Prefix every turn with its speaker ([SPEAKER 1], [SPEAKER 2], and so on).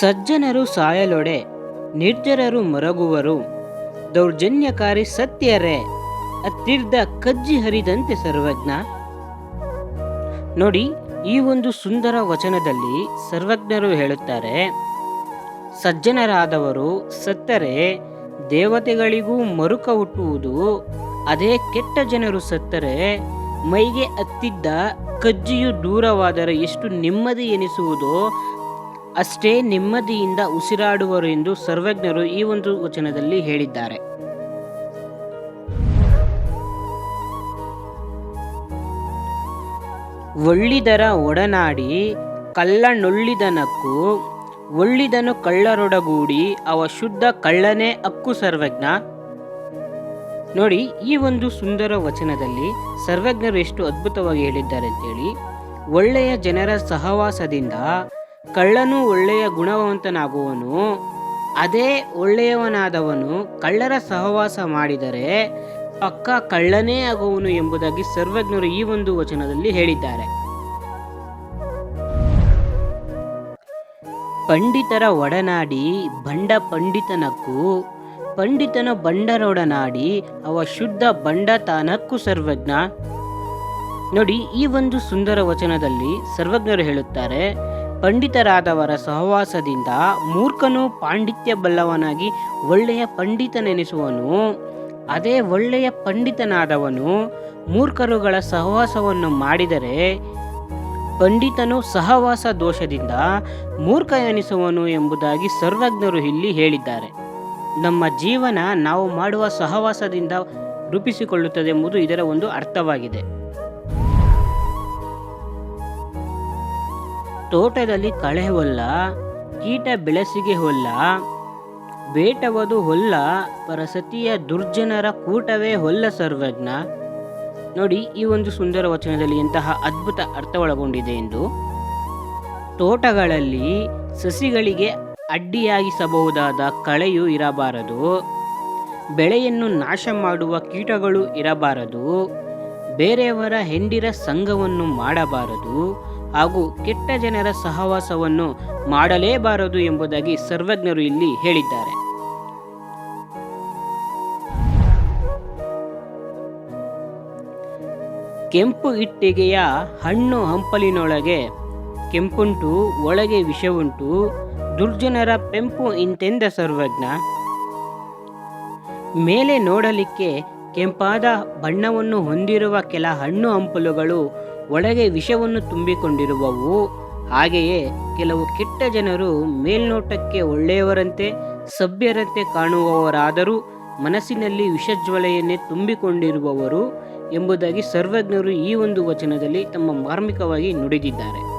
[SPEAKER 1] ಸಜ್ಜನರು ಸಾಯಲೊಡೆ, ನಿರ್ಜರರು ಮರಗುವರು. ದೌರ್ಜನ್ಯಕಾರಿ ಸತ್ಯರೇ ಅತ್ತಿರ್ದ ಕಜ್ಜಿ ಹರಿದಂತೆ ಸರ್ವಜ್ಞ. ನೋಡಿ, ಈ ಒಂದು ಸುಂದರ ವಚನದಲ್ಲಿ ಸರ್ವಜ್ಞರು ಹೇಳುತ್ತಾರೆ, ಸಜ್ಜನರಾದವರು ಸತ್ತರೆ, ದೇವತೆಗಳಿಗೂ ಮರುಕ ಹುಟ್ಟುವುದು, ಅದೇ ಕೆಟ್ಟ ಜನರು ಸತ್ತರೆ, ಮೈಗೆ ಹತ್ತಿದ್ದ ಕಜ್ಜಿಯು ದೂರವಾದರೆ ಎಷ್ಟು ನೆಮ್ಮದಿ ಎನಿಸುವುದೋ ಅಷ್ಟೇ ನೆಮ್ಮದಿಯಿಂದ ಉಸಿರಾಡುವರು ಎಂದು ಸರ್ವಜ್ಞರು ಈ ಒಂದು ವಚನದಲ್ಲಿ ಹೇಳಿದ್ದಾರೆ. ಒಳ್ಳಿದರ ಒಡನಾಡಿ ಕಳ್ಳನೊಳ್ಳಿದನಕ್ಕೂ ಒಳ್ಳಿದನು ಕಳ್ಳರೊಡಗೂಡಿ ಅವ ಶುದ್ಧ ಕಳ್ಳನೇ ಅಕ್ಕು ಸರ್ವಜ್ಞ. ನೋಡಿ ಈ ಒಂದು ಸುಂದರ ವಚನದಲ್ಲಿ ಸರ್ವಜ್ಞರು ಎಷ್ಟು ಅದ್ಭುತವಾಗಿ ಹೇಳಿದ್ದಾರೆ ಅಂತೇಳಿ ಒಳ್ಳೆಯ ಜನರ ಸಹವಾಸದಿಂದ ಕಳ್ಳನು ಒಳ್ಳೆಯ ಗುಣವಂತನಾಗುವನು, ಅದೇ ಒಳ್ಳೆಯವನಾದವನು ಕಳ್ಳರ ಸಹವಾಸ ಮಾಡಿದರೆ ಪಕ್ಕ ಕಳ್ಳನೇ ಆಗುವನು ಎಂಬುದಾಗಿ ಸರ್ವಜ್ಞರು ಈ ಒಂದು ವಚನದಲ್ಲಿ ಹೇಳಿದ್ದಾರೆ. ಪಂಡಿತರ ಒಡನಾಡಿ ಬಂಡ ಪಂಡಿತನಕ್ಕೂ, ಪಂಡಿತನ ಬಂಡರೊಡನಾಡಿ ಅವ ಶುದ್ಧ ಬಂಡ ತಾನಕ್ಕೂ ಸರ್ವಜ್ಞ. ನೋಡಿ, ಈ ಒಂದು ಸುಂದರ ವಚನದಲ್ಲಿ ಸರ್ವಜ್ಞರು ಹೇಳುತ್ತಾರೆ ಪಂಡಿತರಾದವರ ಸಹವಾಸದಿಂದ ಮೂರ್ಖನು ಪಾಂಡಿತ್ಯ ಬಲ್ಲವನಾಗಿ ಒಳ್ಳೆಯ ಪಂಡಿತನೆನಿಸುವನು. ಅದೇ ಒಳ್ಳೆಯ ಪಂಡಿತನಾದವನು ಮೂರ್ಖರುಗಳ ಸಹವಾಸವನ್ನು ಮಾಡಿದರೆ ಪಂಡಿತನು ಸಹವಾಸ ದೋಷದಿಂದ ಮೂರ್ಖ ಎನಿಸುವನು ಎಂಬುದಾಗಿ ಸರ್ವಜ್ಞರು ಇಲ್ಲಿ ಹೇಳಿದ್ದಾರೆ. ನಮ್ಮ ಜೀವನ ನಾವು ಮಾಡುವ ಸಹವಾಸದಿಂದ ರೂಪಿಸಿಕೊಳ್ಳುತ್ತದೆ ಎಂಬುದು ಇದರ ಒಂದು ಅರ್ಥವಾಗಿದೆ. ತೋಟದಲ್ಲಿ ಕಳೆ ಹೊಲ್ಲ, ಕೀಟ ಬೆಳಸಿಗೆ ಹೊಲ್ಲ, ಬೇಟವದು ಹೊಲ್ಲ, ಪರಸತಿಯ ದುರ್ಜನರ ಕೂಟವೇ ಹೊಲ್ಲ ಸರ್ವಜ್ಞ. ನೋಡಿ ಈ ಒಂದು ಸುಂದರ ವಚನದಲ್ಲಿ ಎಂತಹ ಅದ್ಭುತ ಅರ್ಥ ಒಳಗೊಂಡಿದೆ ಎಂದು. ತೋಟಗಳಲ್ಲಿ ಸಸಿಗಳಿಗೆ ಅಡ್ಡಿಯಾಗಿಸಬಹುದಾದ ಕಳೆಯು ಇರಬಾರದು. ಬೆಳೆಯನ್ನು ನಾಶ ಮಾಡುವ ಕೀಟಗಳು ಇರಬಾರದು. ಬೇರೆಯವರ ಹೆಂಡಿರ ಸಂಘವನ್ನು ಮಾಡಬಾರದು. ಹಾಗೂ ಕೆಟ್ಟ ಜನರ ಸಹವಾಸವನ್ನು ಮಾಡಲೇಬಾರದು ಎಂಬುದಾಗಿ ಸರ್ವಜ್ಞರು ಇಲ್ಲಿ ಹೇಳಿದ್ದಾರೆ. ಕೆಂಪು ಇಟ್ಟಿಗೆಯ ಹಣ್ಣು ಹಂಪಲಿನೊಳಗೆ ಕೆಂಪುಂಟು, ಒಳಗೆ ವಿಷವುಂಟು, ದುರ್ಜನರ ಪೆಂಪು ಇಂತೆಂದ ಸರ್ವಜ್ಞ. ಮೇಲೆ ನೋಡಲಿಕ್ಕೆ ಕೆಂಪಾದ ಬಣ್ಣವನ್ನು ಹೊಂದಿರುವ ಕೆಲ ಹಣ್ಣು ಹಂಪಲುಗಳು ಒಳಗೆ ವಿಷವನ್ನು ತುಂಬಿಕೊಂಡಿರುವವು. ಹಾಗೆಯೇ ಕೆಲವು ಕೆಟ್ಟ ಜನರು ಮೇಲ್ನೋಟಕ್ಕೆ ಒಳ್ಳೆಯವರಂತೆ, ಸಭ್ಯರಂತೆ ಕಾಣುವವರಾದರೂ ಮನಸ್ಸಿನಲ್ಲಿ ವಿಷಜ್ವಲೆಯನ್ನೇ ತುಂಬಿಕೊಂಡಿರುವವರು ಎಂಬುದಾಗಿ ಸರ್ವಜ್ಞರು ಈ ಒಂದು ವಚನದಲ್ಲಿ ತಮ್ಮ ಮಾರ್ಮಿಕವಾಗಿ ನುಡಿದಿದ್ದಾರೆ.